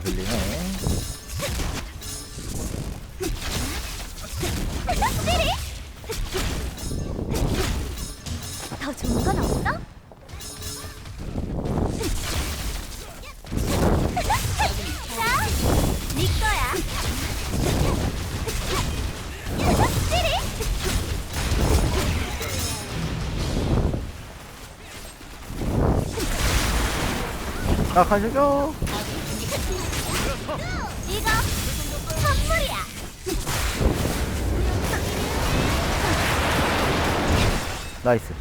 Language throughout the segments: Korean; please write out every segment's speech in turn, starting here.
거슬리네. 더 좋은 건 없어? 자, 네 거야. 가시죠. 나이스.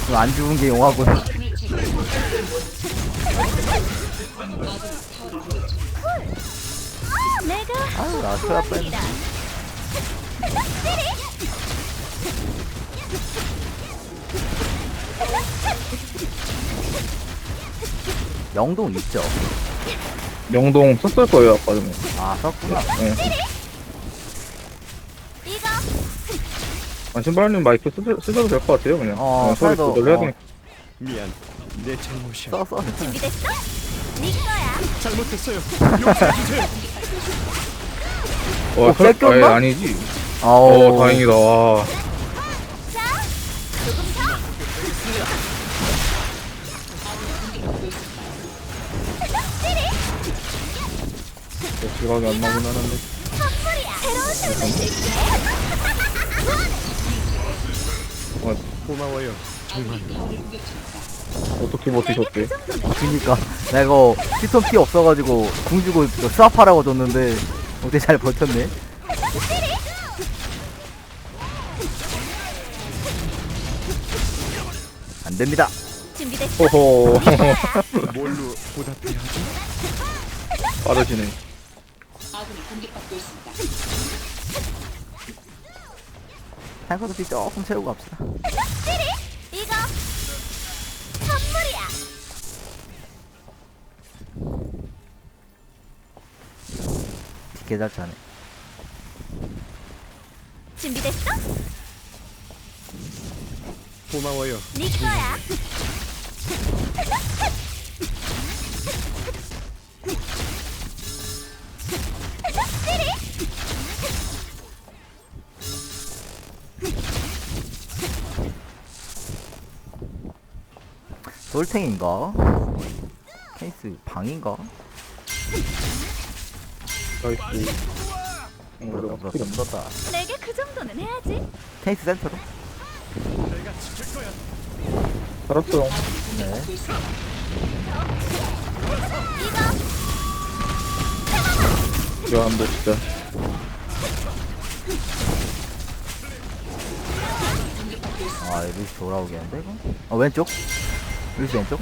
지금 안 죽은 게. 내가 아유, 나 뺀. 선물이다. 영동 있죠? 영동 썼을 거예요 아까 전에 아, 썼구나. 네. 이거 아, 신발님 마이크 쓰, 쓰셔도 될 것 같아요 그냥 어, 어, 소리 그래도, 조절해야 어. 되니까 미안, 내 잘못이야. 써, 써. 준비됐어? 네 거야. 잘못했어요. 용서해주세요. 어, 어, 설- 뺏겼나? 아예 아니지 아오. 어 다행이다 와 지각이 안 나긴 하는데 삶을 즐기네. 고마워요. 정말. 어떻게 버티셨대 그니까. 나 이거 피톤 피 없어가지고 궁 주고 이거 스왑하라고 줬는데 어떻게 잘 버텼네. 안 됩니다. 준비됐어? 호호 뭘로 보답해야 하지? 빠르시네 탱커도 피 조금 채우고 갑시다. 이거 선물이야. 개잘 차네. 준비됐어? 고마워요. 네 거야. 솔탱인가? 케이스 방인가? 나이스 물었다, 어, 물었다, 물었다. 내게 그 정도는 해야지. 케이스 센터로? 내가 지킬 거야. 살았어요 네. 이거 미안한데 진짜 아, 루이스 돌아오겠는데, 이거? 어, 왼쪽? 루이스 왼쪽?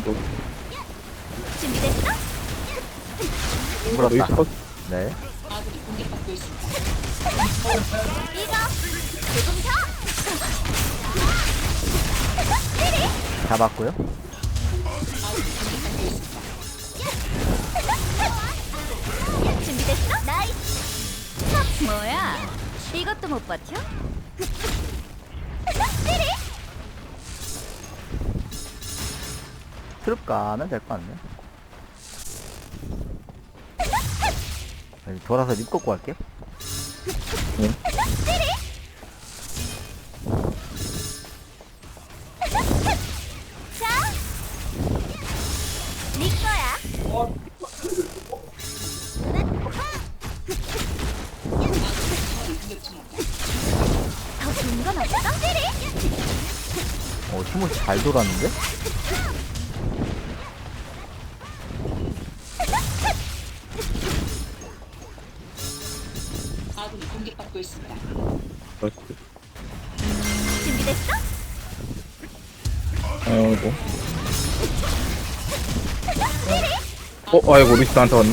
준비됐어? 컷 네. 이거 조금 더. 잡았고요. 준비됐어? 나이스. 참, 뭐야? 이것도 못 버텨? 트룹 가면 될 것 같네. 네, 돌아서 립 갈게요. 자, 네 거야. 더 좋은 건 잘 돌았는데? 나이스 준비됐어? 아이고 어 아이고 루이스 나한테 왔네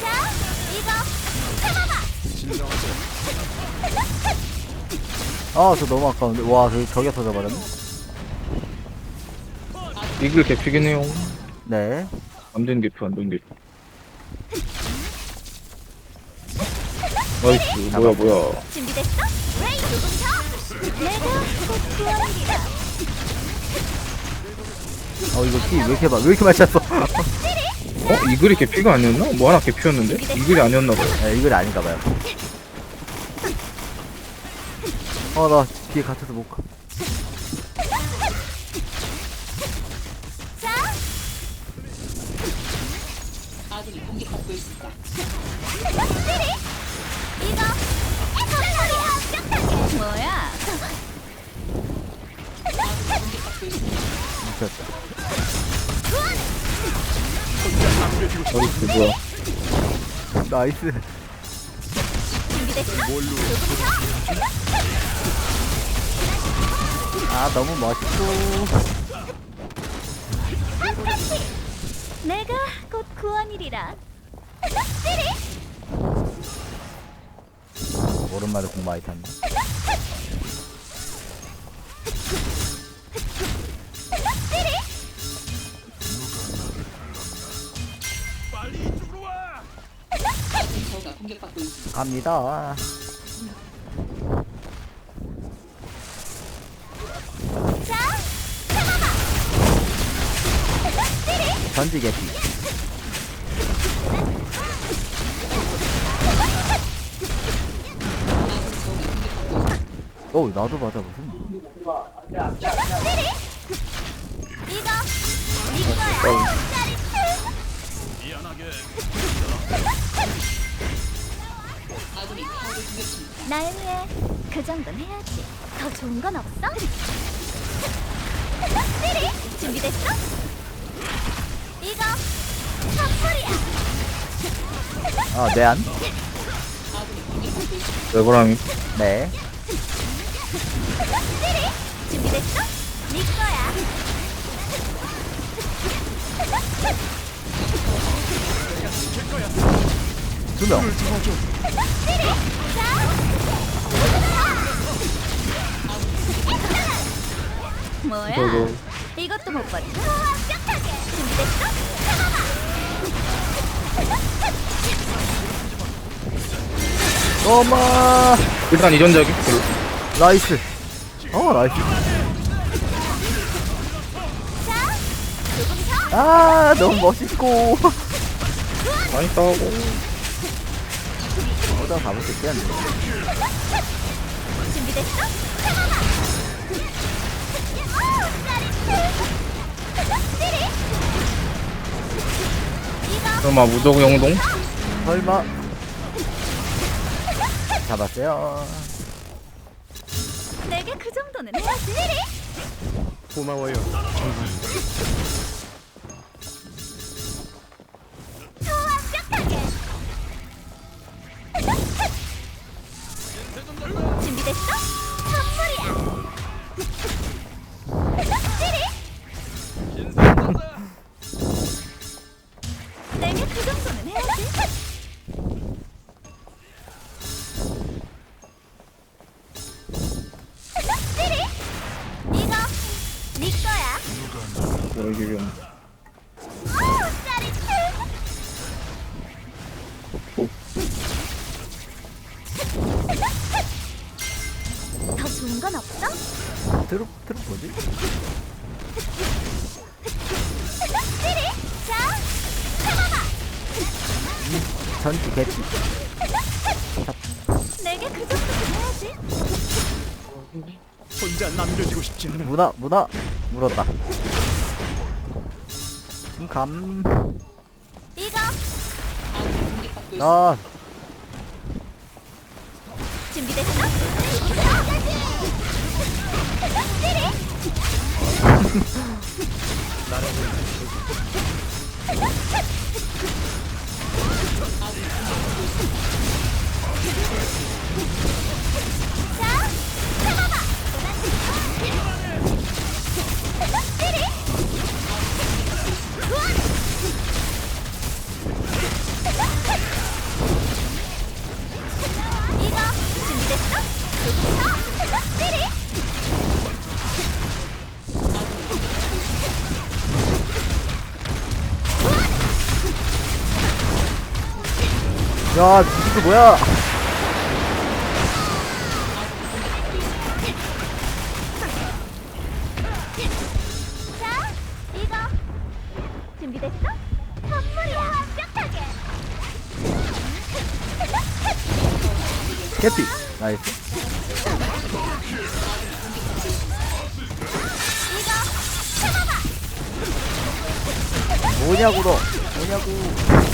자, 이거 해봐봐. 아, 저 너무 아까운데. 와, 저, 저기가 터져버렸네. 이글 개피긴 해요. 네. 안 되는 개피, 안 되는 개피. 나이스, 뭐야, 뭐야. 준비됐어? 레이 조금 더. 내가 곧 구원이다. 어 이거 피 왜 이렇게 봐? 왜 이렇게 많이 찼어? 어? 이 글이 개피가 아니었나? 뭐 하나 개피였는데? 이 글이 아니었나봐요. 네, 이거 아닌가 봐요. 어, 나 뒤에 갇혀서 못 가. 자, 이 거 소리야. 뭐야? 나이스, 뭐야. 나이스. 준비됐어? 아, 너무 멋있고. 내가 곧 구원이리라. 오랜만에 공 많이 탔네. 갑니다. 개피. 오, 나도 맞아, 무슨. 이거. 날 위해 그 정도는 해야지. 더 좋은 건 없어? 준비됐어? 이거 선물이야. 아, 내안? 레버람이. 네. 준비됐어? 네 거야. 두 명. 뭐야? 저거. 이것도 못 버려. 완벽하게. 준비됐어? 엄마! 일단 이전작이. 나이스. 어, 나이스. 더. 아, 너무 멋있고. 많이 싸우고. 어디다 가볼 수 있겠는데. 준비됐어? 설마 무적 영동? 설마. 잡았어요. 내게 그 정도는 해야지. 고마워요. 정말. 트룹, 트룹 뭐지? 자, 전지 개피. 내게 그 정도는 해야지. 혼자 남겨지고 싶지 않아. 문화, 문화, 물었다. 음, 감. 이거 아, 준비됐어? 준비됐어? 야 이거 뭐야? 자, 이거. 준비됐어? 선물이야 완벽하게. 캐피. 나이스. 뭐냐고 너. 뭐냐고